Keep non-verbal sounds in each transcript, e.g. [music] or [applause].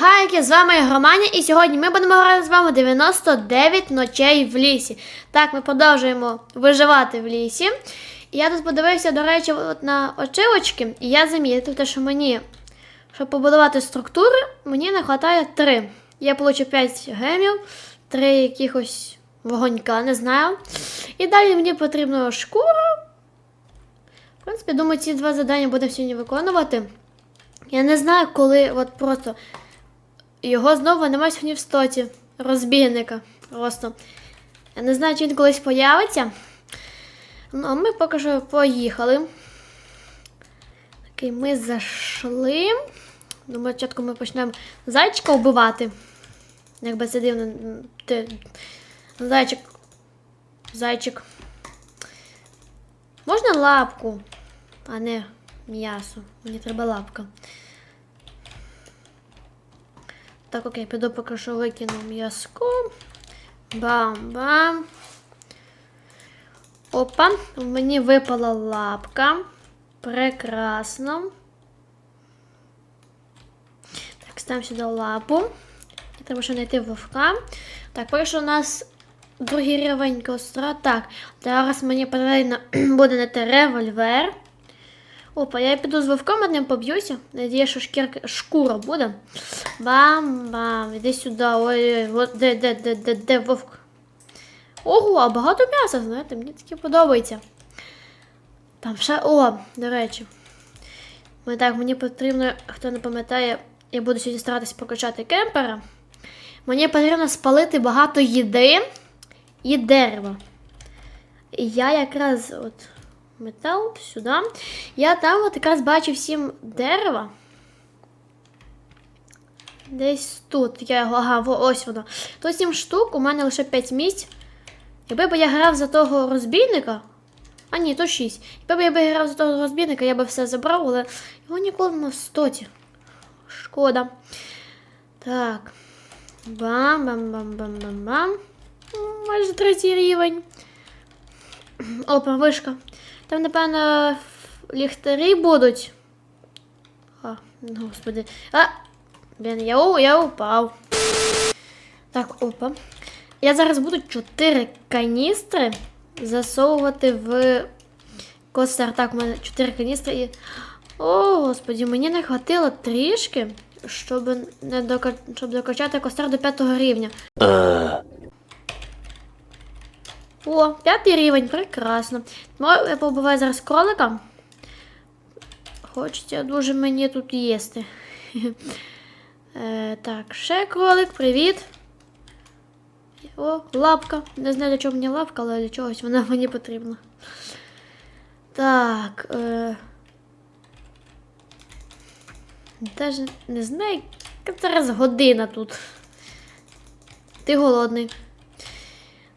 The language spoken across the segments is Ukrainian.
гайки, з вами Романя, і сьогодні ми будемо грати з вами 99 ночей в лісі. Так, ми продовжуємо виживати в лісі. І я тут подивився, до речі, от на очивочки, і я замітив, те, що мені, щоб побудувати структури, мені не вистачає 3. Я получу 5 гемів, 3 якихось вогонька, не знаю. І далі мені потрібно шкура. В принципі, думаю, ці два завдання будемо сьогодні виконувати. Я не знаю, коли от просто його знову немає сьогодні в стоті. Розбійника. Просто. Я не знаю, чи він колись появиться. Ну, а ми поки що поїхали. Окей, ми зайшли. Думаю, спочатку ми почнемо зайчика вбивати. Якби це дивно. Ти... Зайчик. Зайчик. Можна лапку, а не м'ясо. Мені треба лапка. Так, окей, піду поки що викину м'язко. Бам-бам. Опа, мені випала лапка. Прекрасно. Так, ставимо сюди лапу. Треба ще знайти вовка. Так, поки що у нас другий рівень костра. Так, зараз мені потрібно [clears throat] буде знайти револьвер. Опа, я піду з вовком одним поб'юся. Надіюсь, що шкірка, шкура буде. Бам-бам. Іди сюди. Ой, ой, де, де, де, де, де вовк? Ого, а багато м'яса, знаєте, мені таке подобається. Там ще. О, до речі. Ми так, мені потрібно, хто не пам'ятає, я буду сьогодні старатися прокачати кемпера. Мені потрібно спалити багато їди і дерева. І я якраз от метал сюди. Я там от якраз бачив сім дерева. Десь тут. Я його, ага, ось воно. Тут сім штук, у мене лише 5 місць. Якби б я грав за того розбійника. А ні, то 6. Якби я б грав за того розбійника, я би все забрав, але його ніколи не в стоті. Шкода. Так. Бам-бам-бам-бам-бам-бам. Майже третій рівень. Опа, вишка. Там, напевно, ліхтарі будуть. А, господи. А! Блін, я, я упав. Так, опа. Я зараз буду 4 каністри засовувати в костер. Так, у мене 4 каністри і. О, господі, мені не хватило трішки, щоб, не дока... щоб докачати костер до 5 рівня. О, п'ятий рівень, прекрасно. Я побуваю зараз кролика. Хочеться дуже мені тут їсти. [laughs] Е, так, ще кролик, привіт. О, лапка. Не знаю, для чого мені лапка, але для чогось вона [laughs] мені потрібна. Так. Е... Даже не знаю, яка зараз година тут. Ти голодний.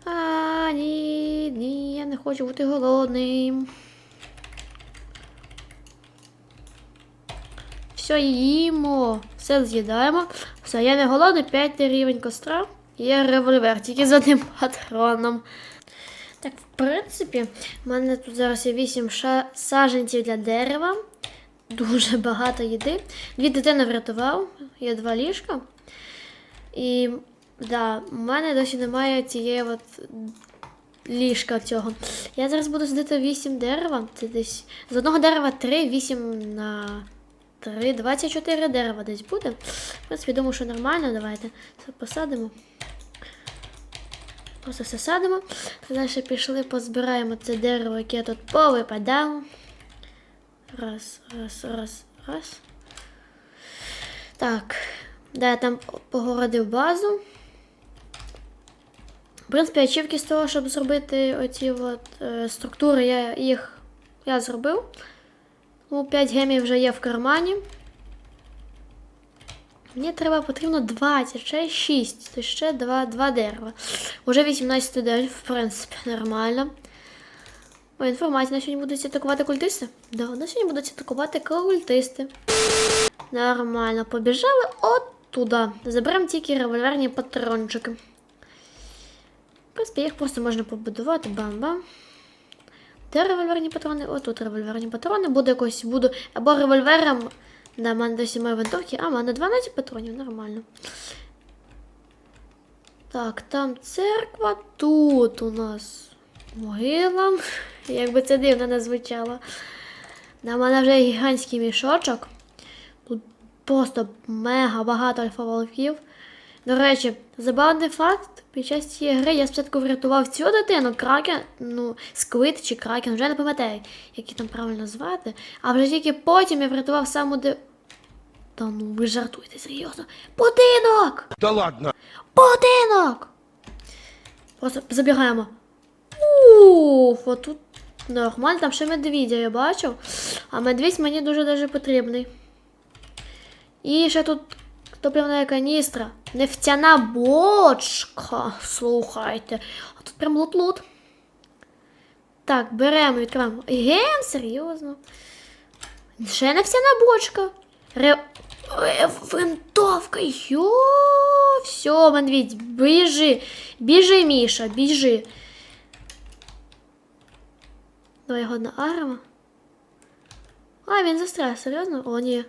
А, ні, ні, я не хочу бути голодним. Все, їмо, все з'їдаємо. Все, я не голодний, п'ятий рівень костра. Є револьвер, тільки з одним патроном. Так, в принципі, в мене тут зараз є 8 ша- саджанців для дерева. Дуже багато їди. Дві дитини врятував, є два ліжка. І да, у мене досі немає цієї от ліжка цього. Я зараз буду садити 8 дерева. Це десь з одного дерева 3, 8 на 3, 24 дерева десь буде. В принципі, думаю, що нормально. Давайте це посадимо. Просто все садимо. Далі пішли, позбираємо це дерево, яке тут повипадало. Раз, раз, раз, раз. Так. Да, я там погородив базу. В принципі, ачівки з того, щоб зробити оці от, е, структури, я їх я зробив. Ну, 5 гемів вже є в кармані. Мені треба потрібно 20, ще 6, то ще 2, 2 дерева. Уже 18 день, в принципі, нормально. О, інформація, на сьогодні будуть атакувати культисти? Да, на сьогодні будуть атакувати культисти. Нормально, побіжали от туди. Заберемо тільки револьверні патрончики. Принципі, їх просто можна побудувати. Бам-бам. Де револьверні патрони? О, тут револьверні патрони. Буду якось буду або револьвером в мене до 7 винтовки, а в мене 12 патронів, нормально. Так, там церква, тут у нас могила. Якби це дивно не звучало. На мене вже гігантський мішочок. Тут просто мега багато альфа-волків. До речі, забавний факт, під час цієї гри я спочатку врятував цю дитину, кракен, ну, сквит чи кракен, вже не пам'ятаю, як її там правильно звати. А вже тільки потім я врятував саму де. Та ну ви жартуєте серйозно. Будинок! Да ладно. Будинок! Просто забігаємо. Уф, а тут нормально, там ще медвідя я бачив. А медвідь мені дуже дуже потрібний. І ще тут топливна каністра. Нефтяна бочка. Слухайте. А тут прям лут-лут. Так, беремо, відкриваємо. Ген, серйозно. Ще нефтяна бочка. Ре... Е, Винтовка. Йо, все, медвідь, біжи. Біжи, Міша, біжи. Давай його на арма. А, він застряг, серйозно? О, ні.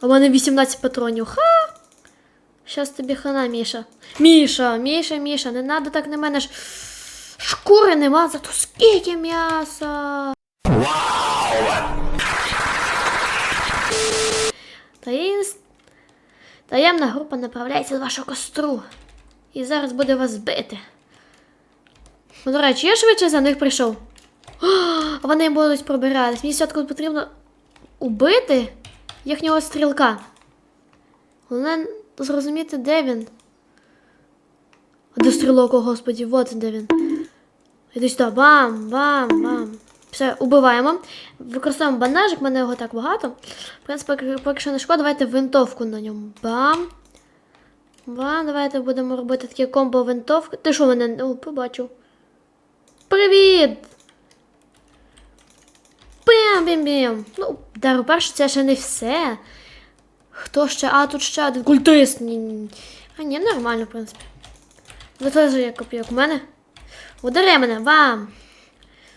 В мене 18 патронів. Ха! Щас тобі хана, Міша. Міша, Міша, Міша, не надо так на мене ж. Шкури нема, зато скільки м'яса. Таїн... Таємна група направляється до вашого костру. І зараз буде вас бити. Ну, до речі, я швидше за них прийшов. А вони будуть пробиратись. Мені спочатку потрібно убити їхнього стрілка. Головне зрозуміти, де він. Де стрілок, о господі, от де він. Іди сюди, бам, бам, бам. Все, убиваємо. Використовуємо банажик, в мене його так багато. В принципі, поки- що не шкода, давайте винтовку на ньому. Бам. Бам, давайте будемо робити таке комбо винтовки. Ти що мене? О, побачив. Привіт! Бім-бім-бім. Ну, дару перше, це ще не все. Хто ще? А, тут ще один культист. Ні, ні. А ні, нормально, в принципі. Зато ж як копійок у мене. Удари мене, бам!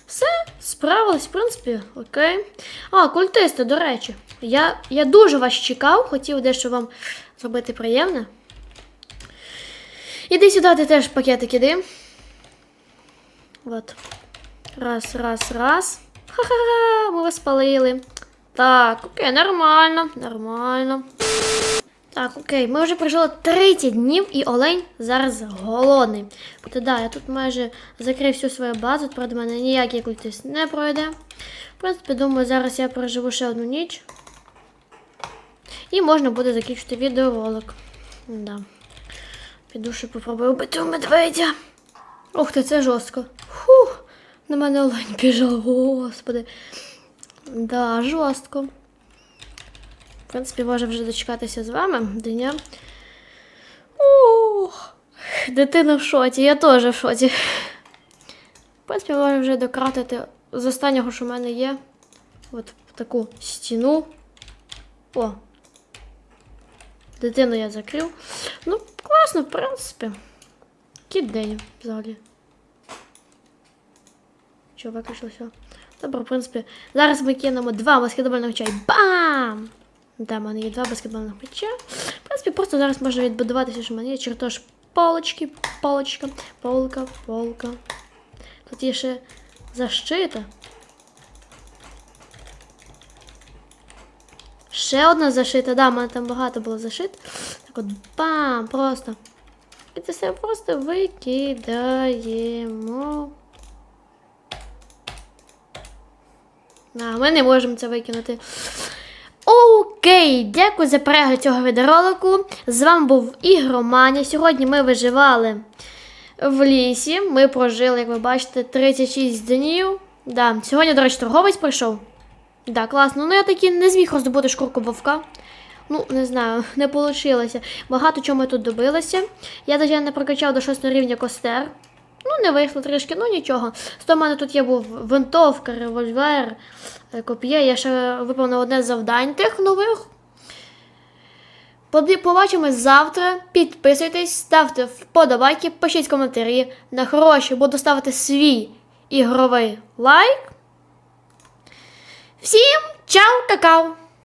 Все, справились, в принципі, окей. А, культисти, до речі. Я, я дуже вас чекав, хотів дещо вам зробити приємне. Іди сюди, ти теж пакетик іди. От. Раз, раз, раз. Ха-ха-ха, ми вас спалили. Так, окей, нормально, нормально. Так, окей, ми вже прожили 30 днів і Олень зараз голодний. Та да, я тут майже закрив всю свою базу, правда, мене ніякий культист не пройде. В принципі, думаю, зараз я проживу ще одну ніч. І можна буде закінчити відеоролик. Да. Піду ще попробую вбити медведя. Ух ти, це жорстко. На мене олень біжав, господи. Да, жорстко. В принципі, може вже дочекатися з вами дня. Ух, дитина в шоці, я теж в шоці. В принципі, можу вже дократити з останнього, що в мене є. От таку стіну. О. Дитину я закрив. Ну, класно, в принципі. Який день взагалі. Що, виключилося? Добре, в принципі. Зараз ми кинемо два баскетбольних м'яча бам! Там в мене є два баскетбольних м'яча. В принципі, просто зараз можна відбудуватися, що в мене є чертож полочки, полочка, полка, полка. Тут є ще защита. Ще одна зашита, да, в мене там багато було зашит. Так от бам! Просто. І це все просто викидаємо. А, ми не можемо це викинути. Окей, дякую за перегляд цього відеоролику. З вами був Ігроманя. Сьогодні ми виживали в лісі. Ми прожили, як ви бачите, 36 днів. Да. Сьогодні, до речі, торговець прийшов. Да, класно. Ну я таки не зміг роздобути шкурку вовка. Ну, не знаю, [laughs] не вийшло. Багато чого ми тут добилися. Я навіть не прокачав до 6 рівня костер. Ну, не вийшло трішки, ну нічого. З у мене тут є був винтовка, револьвер, е, коп'є. Я ще виповнив одне з завдань тих нових. Побачимось завтра. Підписуйтесь, ставте вподобайки, пишіть коментарі. На гроші буду ставити свій ігровий лайк. Всім чао, какао!